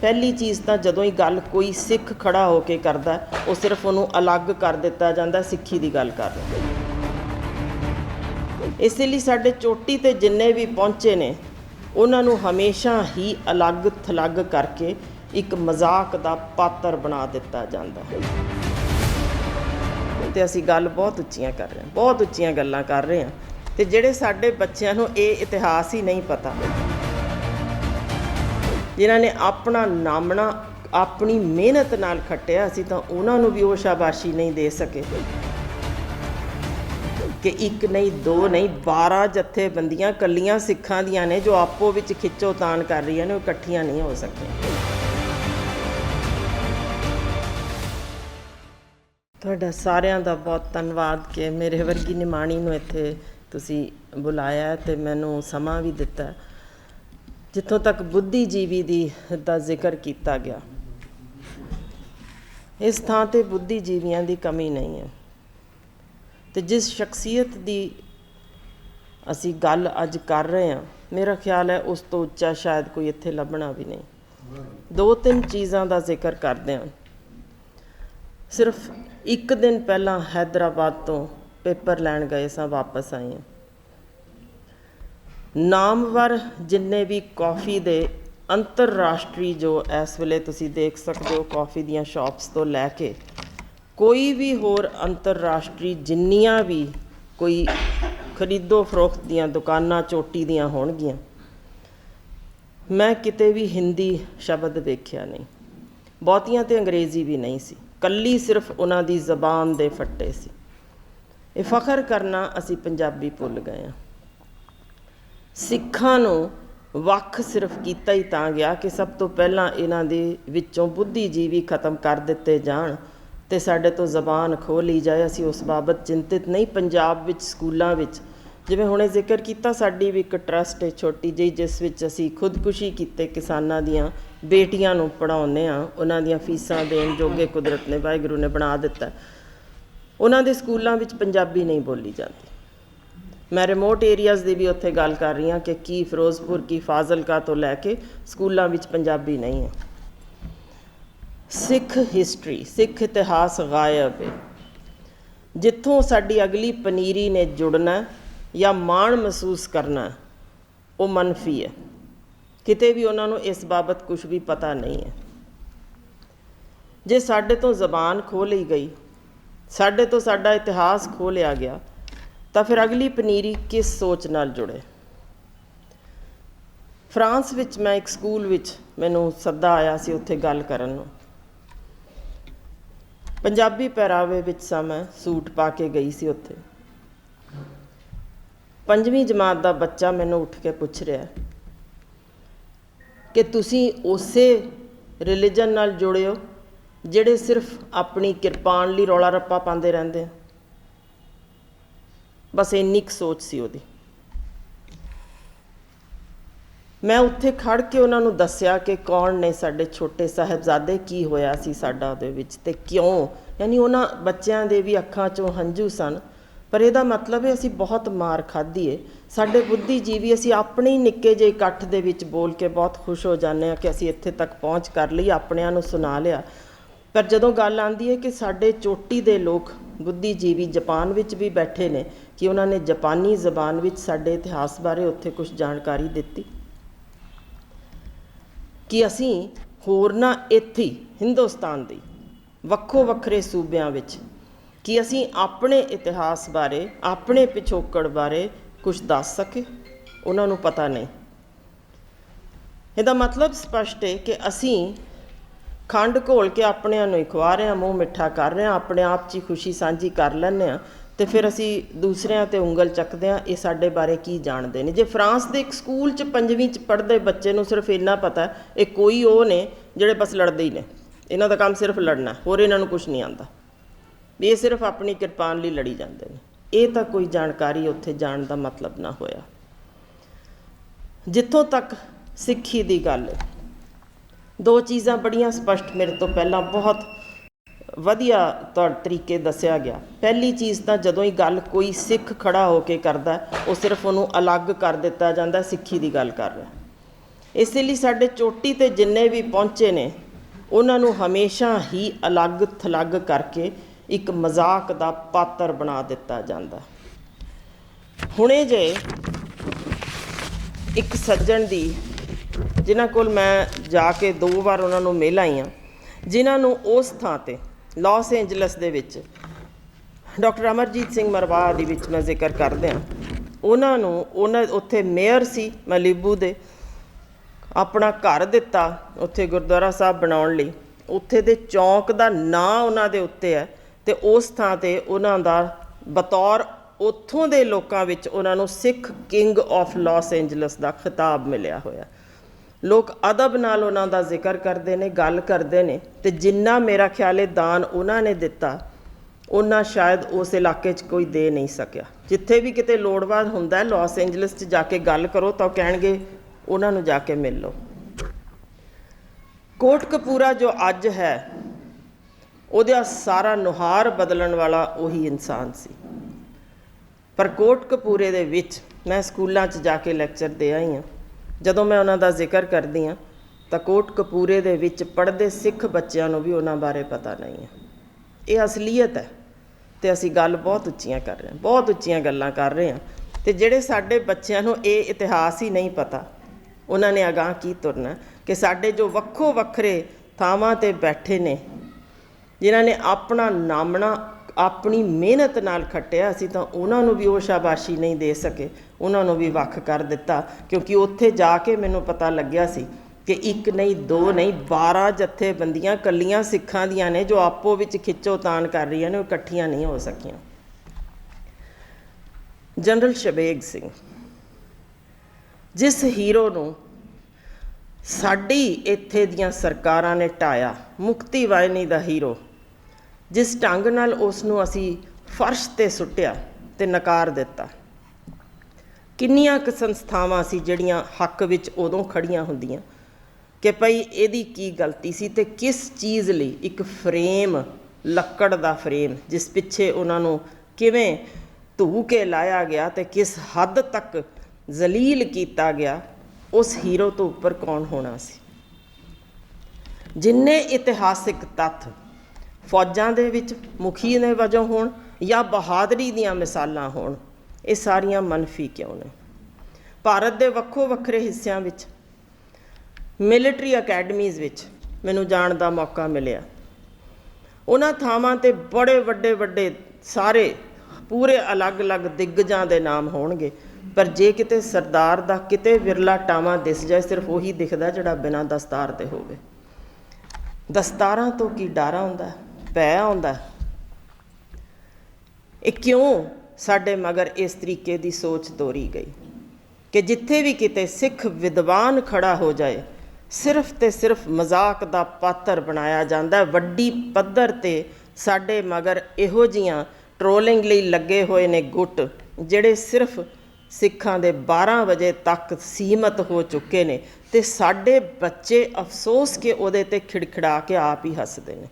ਪਹਿਲੀ ਚੀਜ਼ ਤਾਂ ਜਦੋਂ ਹੀ ਗੱਲ ਕੋਈ ਸਿੱਖ ਖੜਾ ਹੋ ਕੇ ਕਰਦਾ, ਉਹ ਸਿਰਫ ਉਹਨੂੰ ਅਲੱਗ ਕਰ ਦਿੱਤਾ ਜਾਂਦਾ, ਸਿੱਖੀ ਦੀ ਗੱਲ ਕਰ ਰਿਹਾ। ਇਸੇ ਲਈ ਸਾਡੇ ਚੋਟੀ ਤੇ ਜਿੰਨੇ ਵੀ ਪਹੁੰਚੇ ਨੇ, ਉਹਨਾਂ ਨੂੰ ਹਮੇਸ਼ਾ ਹੀ ਅਲੱਗ ਥਲੱਗ ਕਰਕੇ ਇੱਕ ਮਜ਼ਾਕ ਦਾ ਪਾਤਰ ਬਣਾ ਦਿੱਤਾ ਜਾਂਦਾ ਹੈ। ਤੇ ਅਸੀਂ ਗੱਲ ਬਹੁਤ ਉੱਚੀਆਂ ਕਰ ਰਹੇ ਹਾਂ, ਬਹੁਤ ਉੱਚੀਆਂ ਗੱਲਾਂ ਕਰ ਰਹੇ ਹਾਂ। ਤੇ ਜਿਹੜੇ ਸਾਡੇ ਬੱਚਿਆਂ ਨੂੰ ਇਹ ਇਤਿਹਾਸ ਹੀ ਨਹੀਂ ਪਤਾ ਜਿਨ੍ਹਾਂ ਨੇ ਆਪਣਾ ਨਾਮਣਾ, ਆਪਣੀ ਮਿਹਨਤ ਨਾਲ ਖੱਟਿਆ ਅਸੀਂ ਤਾਂ ਉਹਨਾਂ ਨੂੰ ਵੀ ਉਹ ਸ਼ਾਬਾਸ਼ੀ ਨਹੀਂ ਦੇ ਸਕੇ। ਕਿ ਇੱਕ ਨਹੀਂ, ਦੋ ਨਹੀਂ 12 ਜਥੇਬੰਦੀਆਂ ਕੱਲੀਆਂ ਸਿੱਖਾਂ ਦੀਆਂ ਨੇ ਜੋ ਆਪੋ ਵਿੱਚ ਖਿੱਚੋ ਤਾਣ ਕਰ ਰਹੀਆਂ ਨੇ, ਉਹ ਇਕੱਠੀਆਂ ਨਹੀਂ ਹੋ ਸਕੀਆਂ। ਤੁਹਾਡਾ ਸਾਰਿਆਂ ਦਾ ਬਹੁਤ ਧੰਨਵਾਦ ਕਿ ਮੇਰੇ ਵਰਗੀ ਨਿਮਾਣੀ ਨੂੰ ਇੱਥੇ ਤੁਸੀਂ ਬੁਲਾਇਆ ਹੈ ਤੇ ਮੈਨੂੰ ਸਮਾਂ ਵੀ ਦਿੱਤਾ। ਜਿੱਥੋਂ ਤੱਕ ਬੁੱਧੀਜੀਵੀ ਦੀ ਦਾ ਜ਼ਿਕਰ ਕੀਤਾ ਗਿਆ। ਇਸ ਥਾਂ ਤੇ ਬੁੱਧੀਜੀਵੀਆਂ ਦੀ ਕਮੀ ਨਹੀਂ ਹੈ। ਤੇ ਜਿਸ ਸ਼ਖਸੀਅਤ ਦੀ ਅਸੀਂ ਗੱਲ ਅੱਜ ਕਰ ਰਹੇ ਹਾਂ, ਮੇਰਾ ਖਿਆਲ ਹੈ ਉਸ ਤੋਂ ਉੱਚਾ ਸ਼ਾਇਦ ਕੋਈ ਇੱਥੇ ਲੱਭਣਾ ਵੀ ਨਹੀਂ। ਦੋ ਤਿੰਨ ਚੀਜ਼ਾਂ ਦਾ ਜ਼ਿਕਰ ਕਰਦੇ ਹਾਂ। ਸਿਰਫ ਇੱਕ ਦਿਨ ਪਹਿਲਾਂ ਹైదరాబాద్ ਤੋਂ ਪੇਪਰ ਲੈਣ ਗਏ ਸਾਂ, ਵਾਪਸ ਆਏ ਹਾਂ। ਨਾਮਵਰ ਜਿੰਨੇ ਵੀ ਕਾਫੀ ਦੇ ਅੰਤਰਰਾਸ਼ਟਰੀ ਜੋ ਇਸ ਵੇਲੇ ਤੁਸੀਂ ਦੇਖ ਸਕਦੇ ਹੋ ਕਾਫੀ ਦੀਆਂ ਸ਼ਾਪਸ ਤੋਂ ਲੈ ਕੇ, ਕੋਈ ਵੀ ਹੋਰ ਅੰਤਰਰਾਸ਼ਟਰੀ ਜਿੰਨੀਆਂ ਵੀ ਕੋਈ ਖਰੀਦੋ ਫਰੋਖਤ ਦੀਆਂ ਦੁਕਾਨਾਂ ਚੋਟੀ ਦੀਆਂ ਹੋਣਗੀਆਂ, ਮੈਂ ਕਿਤੇ ਵੀ ਹਿੰਦੀ ਸ਼ਬਦ ਵੇਖਿਆ ਨਹੀਂ। ਬਹੁਤੀਆਂ ਤੇ ਅੰਗਰੇਜ਼ੀ ਵੀ ਨਹੀਂ ਸੀ। ਕੱਲੀ ਸਿਰਫ ਉਹਨਾਂ ਦੀ ਜ਼ਬਾਨ ਦੇ ਫੱਟੇ ਸੀ। ਇਹ ਫਖਰ ਕਰਨਾ ਅਸੀਂ ਪੰਜਾਬੀ ਭੁੱਲ ਗਏ ਹਾਂ। ਸਿੱਖਾਂ ਨੂੰ ਵੱਖ ਸਿਰਫ ਕੀਤਾ ਹੀ ਤਾਂ ਗਿਆ ਕਿ ਸਭ ਤੋਂ ਪਹਿਲਾਂ ਇਹਨਾਂ ਦੇ ਵਿੱਚੋਂ ਬੁੱਧੀਜੀਵੀ ਖਤਮ ਕਰ ਦਿੱਤੇ ਜਾਣ ਤੇ ਸਾਡੇ ਤੋਂ ਜ਼ਬਾਨ ਖੋਹ ਲਈ ਜਾਏ। ਅਸੀਂ ਉਸ ਬਾਬਤ ਚਿੰਤਿਤ ਨਹੀਂ। ਪੰਜਾਬ ਵਿੱਚ, ਸਕੂਲਾਂ ਵਿੱਚ ਜਿਵੇਂ ਹੁਣੇ ਜ਼ਿਕਰ ਕੀਤਾ, ਸਾਡੀ ਵੀ ਇੱਕ ਟਰਸਟ ਹੈ ਛੋਟੀ ਜਿਹੀ, ਜਿਸ ਵਿੱਚ ਅਸੀਂ ਖੁਦਕੁਸ਼ੀ ਕੀਤੇ ਕਿਸਾਨਾਂ ਦੀਆਂ ਬੇਟੀਆਂ ਨੂੰ ਪੜਾਉਂਦੇ ਆ ਉਹਨਾਂ ਦੀਆਂ ਫੀਸਾਂ ਦੇਣ ਜੋਗੇ ਕੁਦਰਤ ਨੇ, ਵਾਹਿਗੁਰੂ ਨੇ ਬਣਾ ਦਿੱਤਾ। ਉਹਨਾਂ ਦੇ ਸਕੂਲਾਂ ਵਿੱਚ ਪੰਜਾਬੀ ਨਹੀਂ ਬੋਲੀ ਜਾਂਦੀ। ਮੈਂ ਰਿਮੋਟ ਏਰੀਆਜ਼ ਦੀ ਵੀ ਉੱਥੇ ਗੱਲ ਕਰ ਰਹੀ ਹਾਂ ਕਿ ਕੀ ਫਿਰੋਜ਼ਪੁਰ, ਕੀ ਫਾਜ਼ਿਲਕਾ ਤੋਂ ਲੈ ਕੇ ਸਕੂਲਾਂ ਵਿੱਚ ਪੰਜਾਬੀ ਨਹੀਂ ਹੈ। ਸਿੱਖ ਹਿਸਟਰੀ ਸਿੱਖ ਇਤਿਹਾਸ ਗਾਇਬ ਹੈ। ਜਿੱਥੋਂ ਸਾਡੀ ਅਗਲੀ ਪਨੀਰੀ ਨੇ ਜੁੜਨਾ ਜਾਂ ਮਾਣ ਮਹਿਸੂਸ ਕਰਨਾ, ਉਹ ਮਨਫੀ ਹੈ। ਕਿਤੇ ਵੀ ਉਹਨਾਂ ਨੂੰ ਇਸ ਬਾਬਤ ਕੁਝ ਵੀ ਪਤਾ ਨਹੀਂ ਹੈ। ਜੇ ਸਾਡੇ ਤੋਂ ਜ਼ਬਾਨ ਖੋ ਲਈ ਗਈ, ਸਾਡੇ ਤੋਂ ਸਾਡਾ ਇਤਿਹਾਸ ਖੋਹ ਲਿਆ ਗਿਆ ਤਾਂ ਫਿਰ ਅਗਲੀ ਪਨੀਰੀ ਕਿਸ ਸੋਚ ਨਾਲ ਜੁੜੇ? ਫਰਾਂਸ ਵਿੱਚ ਮੈਂ ਇੱਕ ਸਕੂਲ ਵਿੱਚ ਮੈਨੂੰ ਸੱਦਾ ਆਇਆ ਸੀ ਉੱਥੇ ਗੱਲ ਕਰਨ ਨੂੰ। ਪੰਜਾਬੀ ਪਹਿਰਾਵੇ ਵਿੱਚ ਸਾਂ ਮੈਂ ਸੂਟ ਪਾ ਕੇ ਗਈ ਸੀ ਉੱਥੇ। ਪੰਜਵੀਂ ਜਮਾਤ ਦਾ ਬੱਚਾ ਮੈਨੂੰ ਉੱਠ ਕੇ ਪੁੱਛ ਰਿਹਾ ਕਿ ਤੁਸੀਂ ਉਸੇ ਰਿਲੀਜਨ ਨਾਲ ਜੁੜੇ ਹੋ, ਜਿਹੜੇ ਸਿਰਫ ਆਪਣੀ ਕਿਰਪਾਨ ਲਈ ਰੌਲਾ ਰੱਪਾ ਪਾਉਂਦੇ ਰਹਿੰਦੇ ਆ ਬਸ ਇੰਨੀ ਕੁ ਸੋਚ ਸੀ ਉਹਦੀ। ਮੈਂ ਉੱਥੇ ਖੜ ਕੇ ਉਹਨਾਂ ਨੂੰ ਦੱਸਿਆ ਕਿ ਕੌਣ ਨੇ ਸਾਡੇ ਛੋਟੇ ਸਾਹਿਬਜ਼ਾਦੇ, ਕੀ ਹੋਇਆ ਸੀ ਸਾਡਾ ਉਹਦੇ ਵਿੱਚ ਤੇ ਕਿਉਂ? ਯਾਨੀ ਉਹਨਾਂ ਬੱਚਿਆਂ ਦੇ ਵੀ ਅੱਖਾਂ 'ਚੋਂ ਹੰਝੂ ਸਨ, ਪਰ ਇਹਦਾ ਮਤਲਬ ਹੈ ਅਸੀਂ ਬਹੁਤ ਮਾਰ ਖਾਧੀ ਏ। ਸਾਡੇ ਬੁੱਧੀਜੀਵੀ ਅਸੀਂ ਆਪਣੇ ਹੀ ਨਿੱਕੇ ਜਿਹੇ ਇਕੱਠ ਦੇ ਵਿੱਚ ਬੋਲ ਕੇ ਬਹੁਤ ਖੁਸ਼ ਹੋ ਜਾਂਦੇ ਹਾਂ ਕਿ ਅਸੀਂ ਇੱਥੇ ਤੱਕ ਪਹੁੰਚ ਕਰ ਲਈ, ਆਪਣਿਆਂ ਨੂੰ ਸੁਣਾ ਲਿਆ। ਪਰ ਜਦੋਂ ਗੱਲ ਆਉਂਦੀ ਹੈ ਕਿ ਸਾਡੇ ਚੋਟੀ ਦੇ ਲੋਕ ਬੁੱਧੀਜੀਵੀ ਜਾਪਾਨ ਵਿੱਚ ਵੀ ਬੈਠੇ ਨੇ ਕਿ ਉਹਨਾਂ ਨੇ ਜਾਪਾਨੀ ਜ਼ਬਾਨ ਵਿੱਚ ਸਾਡੇ ਇਤਿਹਾਸ ਬਾਰੇ ਉੱਥੇ ਕੁਝ ਜਾਣਕਾਰੀ ਦਿੱਤੀ? ਕਿ ਅਸੀਂ ਹੋਰਨਾਂ ਇੱਥੇ ਹਿੰਦੁਸਤਾਨ ਦੀ ਵੱਖੋ ਵੱਖਰੇ ਸੂਬਿਆਂ ਵਿੱਚ, ਕਿ ਅਸੀਂ ਆਪਣੇ ਇਤਿਹਾਸ ਬਾਰੇ, ਆਪਣੇ ਪਿਛੋਕੜ ਬਾਰੇ ਕੁਝ ਦੱਸ ਸਕੇ ਉਹਨਾਂ ਨੂੰ ਪਤਾ ਨਹੀਂ। ਇਹਦਾ ਮਤਲਬ ਸਪਸ਼ਟ ਹੈ ਕਿ ਅਸੀਂ ਖੰਡ ਘੋਲ ਕੇ ਆਪਣਿਆਂ ਨੂੰ ਹੀ ਖਵਾ ਰਹੇ ਹਾਂ, ਮੂੰਹ ਮਿੱਠਾ ਕਰ ਰਹੇ ਹਾਂ, ਆਪਣੇ ਆਪ 'ਚ ਹੀ ਖੁਸ਼ੀ ਸਾਂਝੀ ਕਰ ਲੈਂਦੇ ਹਾਂ। ਤੇ ਫਿਰ ਅਸੀਂ ਦੂਸਰਿਆਂ ਤੇ ਉਂਗਲ ਚੱਕਦੇ ਹਾਂ, ਇਹ ਸਾਡੇ ਬਾਰੇ ਕੀ ਜਾਣਦੇ ਨੇ? ਜੇ ਫਰਾਂਸ ਦੇ ਇੱਕ ਸਕੂਲ 'ਚ ਪੰਜਵੀਂ 'ਚ ਪੜ੍ਹਦੇ ਬੱਚੇ ਨੂੰ ਸਿਰਫ ਇੰਨਾ ਪਤਾ ਇਹ ਕੋਈ ਉਹ ਨੇ ਜਿਹੜੇ ਬਸ ਲੜਦੇ ਹੀ ਨੇ। ਇਹਨਾਂ ਦਾ ਕੰਮ ਸਿਰਫ ਲੜਨਾ ਹੋਰ ਇਹਨਾਂ ਨੂੰ ਕੁਝ ਨਹੀਂ ਆਉਂਦਾ। ਵੀ ਇਹ ਸਿਰਫ ਆਪਣੀ ਕਿਰਪਾਨ ਲਈ ਲੜੀ ਜਾਂਦੇ ਨੇ। ਇਹ ਤਾਂ ਕੋਈ ਜਾਣਕਾਰੀ ਉੱਥੇ ਜਾਣ ਦਾ ਮਤਲਬ ਨਾ ਹੋਇਆ। ਜਿੱਥੋਂ ਤੱਕ ਸਿੱਖੀ ਦੀ ਗੱਲ ਦੋ ਚੀਜ਼ਾਂ ਬੜੀਆਂ ਸਪਸ਼ਟ ਮੇਰੇ ਤੋਂ ਪਹਿਲਾਂ ਬਹੁਤ ਵਧੀਆ ਤੌਰ ਤਰੀਕੇ ਦੱਸਿਆ ਗਿਆ। ਪਹਿਲੀ ਚੀਜ਼ ਤਾਂ ਜਦੋਂ ਹੀ ਗੱਲ ਕੋਈ ਸਿੱਖ ਖੜਾ ਹੋ ਕੇ ਕਰਦਾ, ਉਹ ਸਿਰਫ ਉਹਨੂੰ ਅਲੱਗ ਕਰ ਦਿੱਤਾ ਜਾਂਦਾ, ਸਿੱਖੀ ਦੀ ਗੱਲ ਕਰ ਰਿਹਾ। ਇਸੇ ਲਈ ਸਾਡੇ ਚੋਟੀ ਤੇ ਜਿੰਨੇ ਵੀ ਪਹੁੰਚੇ ਨੇ, ਉਹਨਾਂ ਨੂੰ ਹਮੇਸ਼ਾ ਹੀ ਅਲੱਗ ਥਲੱਗ ਕਰਕੇ ਇੱਕ ਮਜ਼ਾਕ ਦਾ ਪਾਤਰ ਬਣਾ ਦਿੱਤਾ ਜਾਂਦਾ। ਹੁਣੇ ਜੇ ਇੱਕ ਸੱਜਣ ਦੀ, ਜਿਨ੍ਹਾਂ ਕੋਲ ਮੈਂ ਜਾ ਕੇ ਦੋ ਵਾਰ ਉਹਨਾਂ ਨੂੰ ਮਿਲ ਆਈ ਹਾਂ ਜਿਨ੍ਹਾਂ ਨੂੰ ਉਸ ਥਾਂ ਤੇ ਲਾਸ ਏਂਜਲਸ ਦੇ ਵਿੱਚ। ਡਾਕਟਰ ਅਮਰਜੀਤ ਸਿੰਘ ਮਰਵਾ ਦੀ ਵਿੱਚ ਮੈਂ ਜ਼ਿਕਰ ਕਰਦੇ ਹਾਂ। ਉਹਨਾਂ ਨੂੰ, ਉਹਨਾਂ ਉੱਥੇ ਮੇਅਰ ਸੀ ਮਲੀਬੂ ਦੇ। ਆਪਣਾ ਘਰ ਦਿੱਤਾ ਉੱਥੇ ਗੁਰਦੁਆਰਾ ਸਾਹਿਬ ਬਣਾਉਣ ਲਈ। ਉੱਥੇ ਦੇ ਚੌਂਕ ਦਾ ਨਾਂ ਉਹਨਾਂ ਦੇ ਉੱਤੇ ਹੈ ਤੇ ਉਸ ਥਾਂ ਤੇ ਉਹਨਾਂ ਦਾ ਬਤੌਰ ਉੱਥੋਂ ਦੇ ਲੋਕਾਂ ਵਿੱਚ ਉਹਨਾਂ ਨੂੰ Sikh king of Los Angeles ਦਾ ਖਿਤਾਬ ਮਿਲਿਆ ਹੋਇਆ। ਲੋਕ ਅਦਬ ਨਾਲ ਉਹਨਾਂ ਦਾ ਜ਼ਿਕਰ ਕਰਦੇ ਨੇ, ਗੱਲ ਕਰਦੇ ਨੇ ਤੇ ਜਿੰਨਾ ਮੇਰਾ ਖਿਆਲ ਹੈ ਦਾਨ ਉਹਨਾਂ ਨੇ ਦਿੱਤਾ, ਉਹਨਾਂ ਸ਼ਾਇਦ ਉਸ ਇਲਾਕੇ 'ਚ ਕੋਈ ਦੇ ਨਹੀਂ ਸਕਿਆ। ਜਿੱਥੇ ਵੀ ਕਿਤੇ ਲੋੜਵਾਦ ਹੁੰਦਾ ਹੈ ਲਾਸ ਏਂਜਲਸ 'ਚ ਜਾ ਕੇ ਗੱਲ ਕਰੋ ਤਾਂ ਉਹ ਕਹਿਣਗੇ, ਉਹਨਾਂ ਨੂੰ ਜਾ ਕੇ ਮਿਲ ਲਓ। ਕੋਟ ਕਪੂਰਾ ਜੋ ਅੱਜ ਹੈ, ਉਹਦਾ ਸਾਰਾ ਨੁਹਾਰ ਬਦਲਣ ਵਾਲਾ ਉਹੀ ਇਨਸਾਨ ਸੀ। ਪਰ ਕੋਟ ਕੋਟਕਪੂਰੇ ਦੇ ਵਿੱਚ ਮੈਂ ਸਕੂਲਾਂ 'ਚ ਜਾ ਕੇ ਲੈਕਚਰ ਦੇ ਆਈ ਹਾਂ। ਜਦੋਂ ਮੈਂ ਉਹਨਾਂ ਦਾ ਜ਼ਿਕਰ ਕਰਦੀ ਹਾਂ, ਤਾਂ ਕੋਟ ਕੋਟਕਪੂਰੇ ਦੇ ਵਿੱਚ ਪੜ੍ਹਦੇ ਸਿੱਖ ਬੱਚਿਆਂ ਨੂੰ ਵੀ ਉਹਨਾਂ ਬਾਰੇ ਪਤਾ ਨਹੀਂ ਹੈ। ਇਹ ਅਸਲੀਅਤ ਹੈ ਤੇ ਅਸੀਂ ਗੱਲ ਬਹੁਤ ਉੱਚੀਆਂ ਕਰ ਰਹੇ ਹਾਂ, ਬਹੁਤ ਉੱਚੀਆਂ ਗੱਲਾਂ ਕਰ ਰਹੇ ਹਾਂ ਤੇ ਜਿਹੜੇ ਸਾਡੇ ਬੱਚਿਆਂ ਨੂੰ ਇਹ ਇਤਿਹਾਸ ਹੀ ਨਹੀਂ ਪਤਾ, ਉਹਨਾਂ ਨੇ ਅਗਾਹ ਕੀ ਤੁਰਨਾ ਕਿ ਸਾਡੇ ਜੋ ਵੱਖੋ ਵੱਖਰੇ ਥਾਵਾਂ ਤੇ ਬੈਠੇ ਨੇ, ਜਿਨ੍ਹਾਂ ਨੇ ਆਪਣਾ ਨਾਮਣਾ ਆਪਣੀ ਮਿਹਨਤ ਨਾਲ ਖੱਟਿਆ, ਅਸੀਂ ਤਾਂ ਉਹਨਾਂ ਨੂੰ ਵੀ ਉਹ ਸ਼ਾਬਾਸ਼ੀ ਨਹੀਂ ਦੇ ਸਕੇ। ਉਹਨਾਂ ਨੂੰ ਵੀ ਵੱਖ ਕਰ ਦਿੱਤਾ, ਕਿਉਂਕਿ ਉੱਥੇ ਜਾ ਕੇ ਮੈਨੂੰ ਪਤਾ ਲੱਗਿਆ ਸੀ ਕਿ ਇੱਕ ਨਹੀਂ, ਦੋ ਨਹੀਂ 12 ਜਥੇਬੰਦੀਆਂ ਕੱਲੀਆਂ ਸਿੱਖਾਂ ਦੀਆਂ ਨੇ ਜੋ ਆਪੋ ਵਿੱਚ ਖਿੱਚੋ ਤਾਣ ਕਰ ਰਹੀਆਂ ਨੇ, ਉਹ ਇਕੱਠੀਆਂ ਨਹੀਂ ਹੋ ਸਕੀਆਂ। ਜਨਰਲ ਸ਼ਬੇਗ ਸਿੰਘ, ਜਿਸ ਹੀਰੋ ਨੂੰ ਸਾਡੀ ਇੱਥੇ ਦੀਆਂ ਸਰਕਾਰਾਂ ਨੇ ਟਾਇਆ ਮੁਕਤੀ ਵਾਇਨੀ ਦਾ ਹੀਰੋ ਜਿਸ ਢੰਗ ਨਾਲ ਉਸ ਨੂੰ ਅਸੀਂ ਫਰਸ਼ ਤੇ ਸੁੱਟਿਆ ਤੇ ਨਕਾਰ ਦਿੱਤਾ। ਕਿੰਨੀਆਂ ਕੁ ਸੰਸਥਾਵਾਂ ਸੀ ਜਿਹੜੀਆਂ ਹੱਕ ਵਿੱਚ ਉਦੋਂ ਖੜੀਆਂ ਹੁੰਦੀਆਂ ਕਿ ਭਈ ਇਹਦੀ ਕੀ ਗਲਤੀ ਸੀ ਤੇ ਕਿਸ ਚੀਜ਼ ਲਈ ਇੱਕ ਫਰੇਮ, ਲੱਕੜ ਦਾ ਫਰੇਮ, ਜਿਸ ਪਿੱਛੇ ਉਹਨਾਂ ਨੂੰ ਕਿਵੇਂ ਧੂ ਕੇ ਲਾਇਆ ਗਿਆ ਤੇ ਕਿਸ ਹੱਦ ਤੱਕ ਜ਼ਲੀਲ ਕੀਤਾ ਗਿਆ, ਉਸ ਹੀਰੋ ਤੋਂ ਉੱਪਰ ਕੌਣ ਹੋਣਾ ਸੀ? ਜਿੰਨੇ ਇਤਿਹਾਸਿਕ ਤੱਥ ਫੌਜਾਂ ਦੇ ਵਿੱਚ ਮੁਖੀ ਨੇ ਵਜੋਂ ਹੋਣ ਜਾਂ ਬਹਾਦਰੀ ਦੀਆਂ ਮਿਸਾਲਾਂ ਹੋਣ, ਇਹ ਸਾਰੀਆਂ ਮਨਫੀ ਕਿਉਂ ਨੇ? ਭਾਰਤ ਦੇ ਵੱਖੋ ਵੱਖਰੇ ਹਿੱਸਿਆਂ ਵਿੱਚ ਮਿਲਟਰੀ ਅਕੈਡਮੀਜ਼ ਵਿੱਚ ਮੈਨੂੰ ਜਾਣ ਦਾ ਮੌਕਾ ਮਿਲਿਆ। ਉਹਨਾਂ ਥਾਵਾਂ ਤੇ ਬੜੇ ਵੱਡੇ ਵੱਡੇ ਸਾਰੇ ਪੂਰੇ ਅਲੱਗ-ਅਲੱਗ ਦਿੱਗਜਾਂ ਦੇ ਨਾਮ ਹੋਣਗੇ, ਪਰ ਜੇ ਕਿਤੇ ਸਰਦਾਰ ਦਾ ਕਿਤੇ ਵਿਰਲਾ ਟਾਵਾ ਦਿਸ ਜਾਏ, ਸਿਰਫ ਉਹੀ ਦਿਖਦਾ ਜਿਹੜਾ ਬਿਨਾਂ ਦਸਤਾਰ ਤੇ ਹੋਵੇ। ਦਸਤਾਰਾਂ ਤੋਂ ਕੀ ਡਾਰਾ ਹੁੰਦਾ? ਪੈ ਆਉਂਦਾ। ਇਹ ਕਿਉਂ ਸਾਡੇ ਮਗਰ ਇਸ ਤਰੀਕੇ ਦੀ ਸੋਚ ਤੋਰੀ ਗਈ? ਕਿ ਜਿੱਥੇ ਵੀ ਕਿਤੇ ਸਿੱਖ ਵਿਦਵਾਨ ਖੜਾ ਹੋ ਜਾਏ, ਸਿਰਫ ਤੇ ਸਿਰਫ ਮਜ਼ਾਕ ਦਾ ਪਾਤਰ ਬਣਾਇਆ ਜਾਂਦਾ ਵੱਡੀ ਪੱਧਰ ਤੇ ਸਾਡੇ ਮਗਰ ਇਹੋ ਜੀਆਂ ਟ੍ਰੋਲਿੰਗ ਲਈ ਲੱਗੇ ਹੋਏ ਨੇ ਗੁੱਟ, ਜਿਹੜੇ ਸਿਰਫ ਸਿੱਖਾਂ ਦੇ 12 ਵਜੇ ਤੱਕ ਸੀਮਤ ਹੋ ਚੁੱਕੇ ਨੇ ਤੇ ਸਾਡੇ ਬੱਚੇ ਅਫਸੋਸ ਕਿ ਉਹਦੇ ਤੇ ਖਿੜਖਿੜਾ ਕੇ ਆਪ ਹੀ ਹੱਸਦੇ ਨੇ।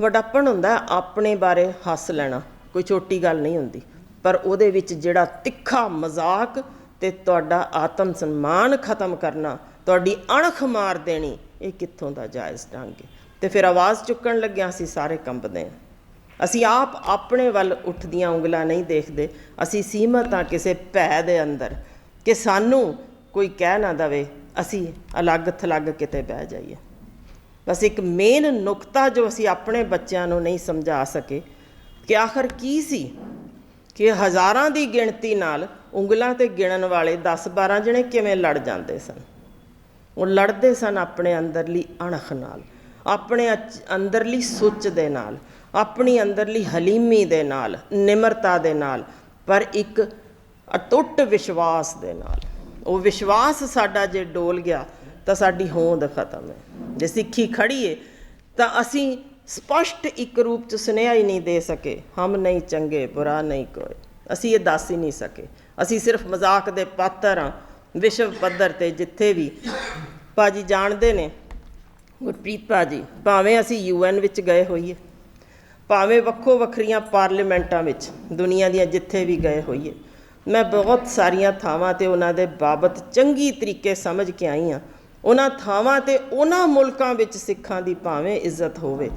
ਵਡੱਪਣ ਹੁੰਦਾ ਆਪਣੇ ਬਾਰੇ ਹੱਸ ਲੈਣਾ, ਕੋਈ ਛੋਟੀ ਗੱਲ ਨਹੀਂ ਹੁੰਦੀ। ਪਰ ਉਹਦੇ ਵਿੱਚ ਜਿਹੜਾ ਤਿੱਖਾ ਮਜ਼ਾਕ ਤੇ ਤੁਹਾਡਾ ਆਤਮ ਸਨਮਾਨ ਖਤਮ ਕਰਨਾ, ਤੁਹਾਡੀ ਅਣਖ ਮਾਰ ਦੇਣੀ, ਇਹ ਕਿੱਥੋਂ ਦਾ ਜਾਇਜ਼ ਢੰਗ ਹੈ? ਤੇ ਫਿਰ ਆਵਾਜ਼ ਚੁੱਕਣ ਲੱਗਿਆ ਅਸੀਂ ਸਾਰੇ ਕੰਬਦੇ ਹਾਂ। ਅਸੀਂ ਆਪ ਆਪਣੇ ਵੱਲ ਉੱਠਦੀਆਂ ਉਂਗਲਾਂ ਨਹੀਂ ਦੇਖਦੇ, ਅਸੀਂ ਸੀਮਤ ਹਾਂ ਕਿਸੇ ਭੈ ਦੇ ਅੰਦਰ ਕਿ ਸਾਨੂੰ ਕੋਈ ਕਹਿ ਨਾ ਦਵੇ, ਅਸੀਂ ਅਲੱਗ ਥਲੱਗ ਕਿਤੇ ਬਹਿ ਜਾਈਏ। ਬਸ ਇੱਕ ਮੇਨ ਨੁਕਤਾ ਜੋ ਅਸੀਂ ਆਪਣੇ ਬੱਚਿਆਂ ਨੂੰ ਨਹੀਂ ਸਮਝਾ ਸਕੇ ਕਿ ਆਖਰ ਕੀ ਸੀ? ਕਿ ਹਜ਼ਾਰਾਂ ਦੀ ਗਿਣਤੀ ਨਾਲ ਉਂਗਲਾਂ ਤੇ ਗਿਣਨ ਵਾਲੇ 10-12 ਜਣੇ ਕਿਵੇਂ ਲੜ ਜਾਂਦੇ ਸਨ? ਉਹ ਲੜਦੇ ਸਨ ਆਪਣੇ ਅੰਦਰਲੀ ਅਣਖ ਨਾਲ, ਆਪਣੇ ਅਚ- ਅੰਦਰਲੀ ਸੁੱਚ ਦੇ ਨਾਲ, ਆਪਣੀ ਅੰਦਰਲੀ ਹਲੀਮੀ ਦੇ ਨਾਲ, ਨਿਮਰਤਾ ਦੇ ਨਾਲ, ਪਰ ਇੱਕ ਅਟੁੱਟ ਵਿਸ਼ਵਾਸ ਦੇ ਨਾਲ। ਉਹ ਵਿਸ਼ਵਾਸ ਸਾਡਾ ਜੇ ਡੋਲ ਗਿਆ ਤਾਂ ਸਾਡੀ ਹੋਂਦ ਖਤਮ ਹੈ। ਜੇ ਸਿੱਖੀ ਖੜੀ ਏ, ਤਾਂ ਅਸੀਂ ਸਪਸ਼ਟ ਇੱਕ ਰੂਪ ਚ ਸੁਨੇਹਾ ਹੀ ਨਹੀਂ ਦੇ ਸਕੇ, ਹਮ ਨਹੀਂ ਚੰਗੇ, ਬੁਰਾ ਨਹੀਂ ਕੋਈ। ਅਸੀਂ ਇਹ ਦੱਸ ਹੀ ਨਹੀਂ ਸਕੇ। ਅਸੀਂ ਸਿਰਫ ਮਜ਼ਾਕ ਦੇ ਪਾਤਰ ਹਾਂ, ਵਿਸ਼ਵ ਪੱਧਰ ਤੇ ਜਿੱਥੇ ਵੀ। ਭਾਜੀ ਜਾਣਦੇ ਨੇ, ਗੁਰਪ੍ਰੀਤ ਭਾਜੀ, ਭਾਵੇਂ ਅਸੀਂ ਯੂਐਨ ਵਿੱਚ ਗਏ ਹੋਈਏ, ਭਾਵੇਂ ਵੱਖੋ ਵੱਖਰੀਆਂ ਪਾਰਲੀਮੈਂਟਾਂ ਵਿੱਚ, ਦੁਨੀਆ ਦੀਆਂ ਜਿੱਥੇ ਵੀ ਗਏ ਹੋਈਏ। ਮੈਂ ਬਹੁਤ ਸਾਰੀਆਂ ਥਾਵਾਂ ਤੇ ਉਹਨਾਂ ਦੇ ਬਾਬਤ ਚੰਗੀ ਤਰੀਕੇ ਸਮਝ ਕੇ ਆਈ ਹਾਂ। ਉਹਨਾਂ ਥਾਵਾਂ ਤੇ ਉਹਨਾਂ ਮੁਲਕਾਂ ਵਿੱਚ ਸਿੱਖਾਂ ਦੀ ਭਾਵੇਂ ਇੱਜ਼ਤ ਹੋਵੇ।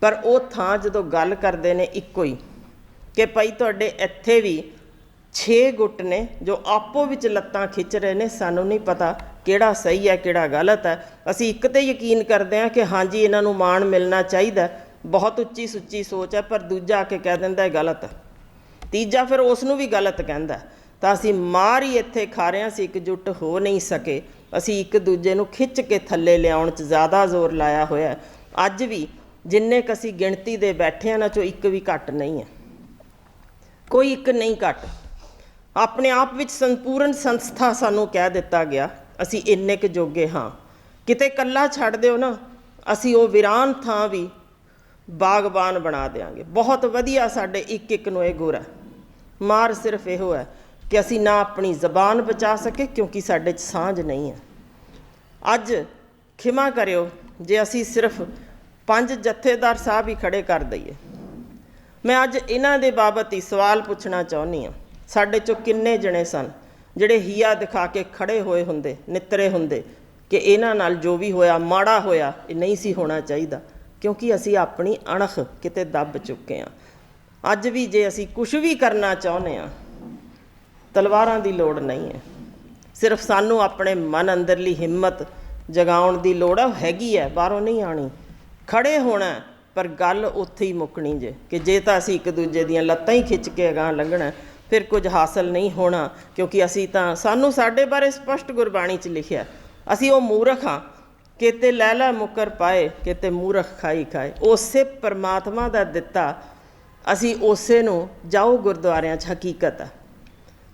ਪਰ ਉਹ ਥਾਂ ਜਦੋਂ ਗੱਲ ਕਰਦੇ ਨੇ ਇੱਕੋ ਹੀ ਕਿ ਭਾਈ ਤੁਹਾਡੇ ਇੱਥੇ ਵੀ 6 ਗੁੱਟ ਨੇ ਜੋ ਆਪੋ ਵਿੱਚ ਲੱਤਾਂ ਖਿੱਚ ਰਹੇ ਨੇ, ਸਾਨੂੰ ਨਹੀਂ ਪਤਾ ਕਿਹੜਾ ਸਹੀ ਹੈ, ਕਿਹੜਾ ਗਲਤ ਹੈ। ਅਸੀਂ ਇੱਕ ਤੇ ਯਕੀਨ ਕਰਦੇ ਹਾਂ ਕਿ ਹਾਂਜੀ, ਇਹਨਾਂ ਨੂੰ ਮਾਣ ਮਿਲਣਾ ਚਾਹੀਦਾ ਬਹੁਤ ਉੱਚੀ ਸੁੱਚੀ ਸੋਚ ਹੈ, ਪਰ ਦੂਜਾ ਆ ਕੇ ਕਹਿ ਦਿੰਦਾ ਇਹ ਗਲਤ ਹੈ। ਤੀਜਾ ਫਿਰ ਉਸ ਨੂੰ ਵੀ ਗਲਤ ਕਹਿੰਦਾ ਹੈ। ਤਾਂ ਅਸੀਂ ਮਾਰ ਹੀ ਇੱਥੇ ਖਾ ਰਹੇ ਹਾਂ, ਅਸੀਂ ਇਕਜੁੱਟ ਹੋ ਨਹੀਂ ਸਕੇ। ਅਸੀਂ ਇੱਕ ਦੂਜੇ ਨੂੰ ਖਿੱਚ ਕੇ ਥੱਲੇ ਲਿਆਉਣ 'ਚ ਜ਼ਿਆਦਾ ਜ਼ੋਰ ਲਾਇਆ ਹੋਇਆ ਅੱਜ ਵੀ ਜਿੰਨੇ ਕ ਅਸੀਂ ਗਿਣਤੀ ਦੇ ਬੈਠੇ ਹਾਂ ਨਾ, ਚੋਂ ਇੱਕ ਵੀ ਘੱਟ ਨਹੀਂ ਹੈ। ਕੋਈ ਇੱਕ ਨਹੀਂ ਘੱਟ। ਆਪਣੇ ਆਪ ਵਿੱਚ ਸੰਪੂਰਨ ਸੰਸਥਾ ਸਾਨੂੰ ਕਹਿ ਦਿੱਤਾ ਗਿਆ, ਅਸੀਂ ਇੰਨੇ ਕੁ ਜੋਗੇ ਹਾਂ। ਕਿਤੇ ਕੱਲਾ ਛੱਡ ਦਿਓ ਨਾ, ਅਸੀਂ ਉਹ ਵਿਰਾਨ ਥਾਂ ਵੀ ਬਾਗਬਾਨ ਬਣਾ ਦੇਾਂਗੇ ਬਹੁਤ ਵਧੀਆ ਸਾਡੇ ਇੱਕ ਇੱਕ ਨੂੰ ਇਹ ਗੁਰ ਹੈ। ਮਾਰ ਸਿਰਫ ਇਹੋ ਹੈ ਕਿ ਅਸੀਂ ਨਾ ਆਪਣੀ ਜ਼ਬਾਨ ਬਚਾ ਸਕੇ, ਕਿਉਂਕਿ ਸਾਡੇ 'ਚ ਸਾਂਝ ਨਹੀਂ ਹੈ। ਅੱਜ ਖਿਮਾ ਕਰਿਓ, ਜੇ ਅਸੀਂ ਸਿਰਫ ਪੰਜ ਜਥੇਦਾਰ ਸਾਹਿਬ ਹੀ ਖੜੇ ਕਰ ਦਈਏ। ਮੈਂ ਅੱਜ ਇਹਨਾਂ ਦੇ ਬਾਬਤ ਹੀ ਸਵਾਲ ਪੁੱਛਣਾ ਚਾਹੁੰਦੀ ਹਾਂ। ਸਾਡੇ ਚੋਂ ਕਿੰਨੇ ਜਣੇ ਸਨ ਜਿਹੜੇ ਹੀਆ ਦਿਖਾ ਕੇ ਖੜੇ ਹੋਏ ਹੁੰਦੇ, ਨਿੱਤਰੇ ਹੁੰਦੇ, ਕਿ ਇਹਨਾਂ ਨਾਲ ਜੋ ਵੀ ਹੋਇਆ, ਮਾੜਾ ਹੋਇਆ, ਇਹ ਨਹੀਂ ਸੀ ਹੋਣਾ ਚਾਹੀਦਾ, ਕਿਉਂਕਿ ਅਸੀਂ ਆਪਣੀ ਅਣਖ ਕਿਤੇ ਦੱਬ ਚੁੱਕੇ ਹਾਂ। ਅੱਜ ਵੀ ਜੇ ਅਸੀਂ ਕੁਝ ਵੀ ਕਰਨਾ ਚਾਹੁੰਦੇ ਹਾਂ ਤਲਵਾਰਾਂ ਦੀ ਲੋੜ ਨਹੀਂ ਹੈ। ਸਿਰਫ ਸਾਨੂੰ ਆਪਣੇ ਮਨ ਅੰਦਰਲੀ ਹਿੰਮਤ ਜਗਾਉਣ ਦੀ ਲੋੜ ਆ, ਉਹ ਹੈਗੀ ਹੈ, ਬਾਹਰੋਂ ਨਹੀਂ ਆਣੀ ਖੜੇ ਹੋਣਾ ਪਰ ਗੱਲ ਉੱਥੇ ਹੀ ਮੁੱਕਣੀ ਜੇ, ਕਿ ਜੇ ਤਾਂ ਅਸੀਂ ਇੱਕ ਦੂਜੇ ਦੀਆਂ ਲੱਤਾਂ ਹੀ ਖਿੱਚ ਕੇ ਅਗਾਂਹ ਲੰਘਣਾ ਫਿਰ ਕੁਝ ਹਾਸਲ ਨਹੀਂ ਹੋਣਾ, ਕਿਉਂਕਿ ਅਸੀਂ ਤਾਂ, ਸਾਨੂੰ ਸਾਡੇ ਬਾਰੇ ਸਪਸ਼ਟ ਗੁਰਬਾਣੀ 'ਚ ਲਿਖਿਆ ਅਸੀਂ ਉਹ ਮੂਰਖ ਹਾਂ, ਕਿਤੇ ਲੈ ਲੈ ਮੁਕਰ ਪਾਏ, ਕਿਤੇ ਮੂਰਖ ਖਾਈ ਖਾਏ। ਉਸੇ ਪਰਮਾਤਮਾ ਦਾ ਦਿੱਤਾ, ਅਸੀਂ ਉਸੇ ਨੂੰ ਜਾਓ ਗੁਰਦੁਆਰਿਆਂ 'ਚ ਹਕੀਕਤ ਆ।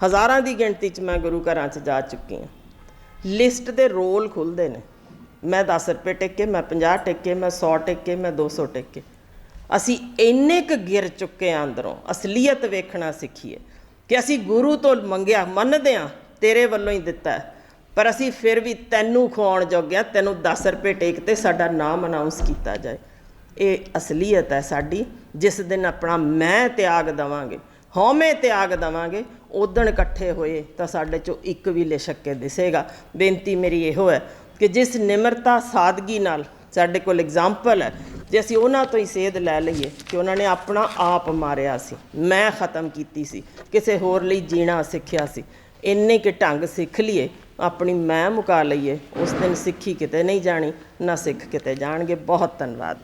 ਹਜ਼ਾਰਾਂ ਦੀ ਗਿਣਤੀ 'ਚ ਮੈਂ ਗੁਰੂ ਘਰਾਂ 'ਚ ਜਾ ਚੁੱਕੀ ਹਾਂ। ਲਿਸਟ ਦੇ ਰੋਲ ਖੁੱਲਦੇ ਨੇ। ਮੈਂ 10 ਰੁਪਏ ਟਿੱਕੇ, ਮੈਂ 50 ਟਿੱਕੇ, ਮੈਂ 100 ਟਿੱਕੇ, ਮੈਂ 200 ਟਿੱਕੇ। ਅਸੀਂ ਇੰਨੇ ਕੁ ਗਿਰ ਚੁੱਕੇ ਆਂ ਅੰਦਰੋਂ। ਅਸਲੀਅਤ ਵੇਖਣਾ ਸਿੱਖੀਏ ਕਿ ਅਸੀਂ ਗੁਰੂ ਤੋਂ ਮੰਗਿਆ, ਮੰਨਦੇ ਆਂ ਤੇਰੇ ਵੱਲੋਂ ਹੀ ਦਿੱਤਾ ਪਰ ਅਸੀਂ ਫਿਰ ਵੀ ਤੈਨੂੰ ਖਵਾਉਣ ਜੋਗਿਆ ਤੈਨੂੰ 10 ਰੁਪਏ ਟੇਕ ਤੇ ਸਾਡਾ ਨਾਮ ਅਨਾਉਂਸ ਕੀਤਾ ਜਾਏ। ਇਹ ਅਸਲੀਅਤ ਹੈ ਸਾਡੀ, ਜਿਸ ਦਿਨ ਆਪਣਾ ਮੈਂ ਤਿਆਗ ਦਵਾਂਗੇ। ਹਉਮੈ ਤਿਆਗ ਦਵਾਂਗੇ ਉਦਣ ਇਕੱਠੇ ਹੋਏ ਤਾਂ ਸਾਡੇ ਚੋਂ ਇੱਕ ਵੀ ਲਿਸ਼ਕ ਕੇ ਦਿਸੇਗਾ। ਬੇਨਤੀ ਮੇਰੀ ਇਹੋ ਹੈ ਕਿ ਜਿਸ ਨਿਮਰਤਾ, ਸਾਦਗੀ ਨਾਲ ਸਾਡੇ ਕੋਲ ਐਗਜ਼ਾਮਪਲ ਹੈ, ਜੇ ਅਸੀਂ ਉਹਨਾਂ ਤੋਂ ਹੀ ਸੇਧ ਲੈ ਲਈਏ ਕਿ ਉਹਨਾਂ ਨੇ ਆਪਣਾ ਆਪ ਮਾਰਿਆ ਸੀ, ਮੈਂ ਖਤਮ ਕੀਤੀ ਸੀ, ਕਿਸੇ ਹੋਰ ਲਈ ਜੀਣਾ ਸਿੱਖਿਆ ਸੀ, ਇੰਨੇ ਕਿ ਢੰਗ ਸਿੱਖ ਲਈਏ, ਆਪਣੀ ਮੈਂ ਮੁਕਾ ਲਈਏ, ਉਸ ਦਿਨ ਸਿੱਖੀ ਕਿਤੇ ਨਹੀਂ ਜਾਣੀ, ਨਾ ਸਿੱਖ ਕਿਤੇ ਜਾਣਗੇ। ਬਹੁਤ ਧੰਨਵਾਦ।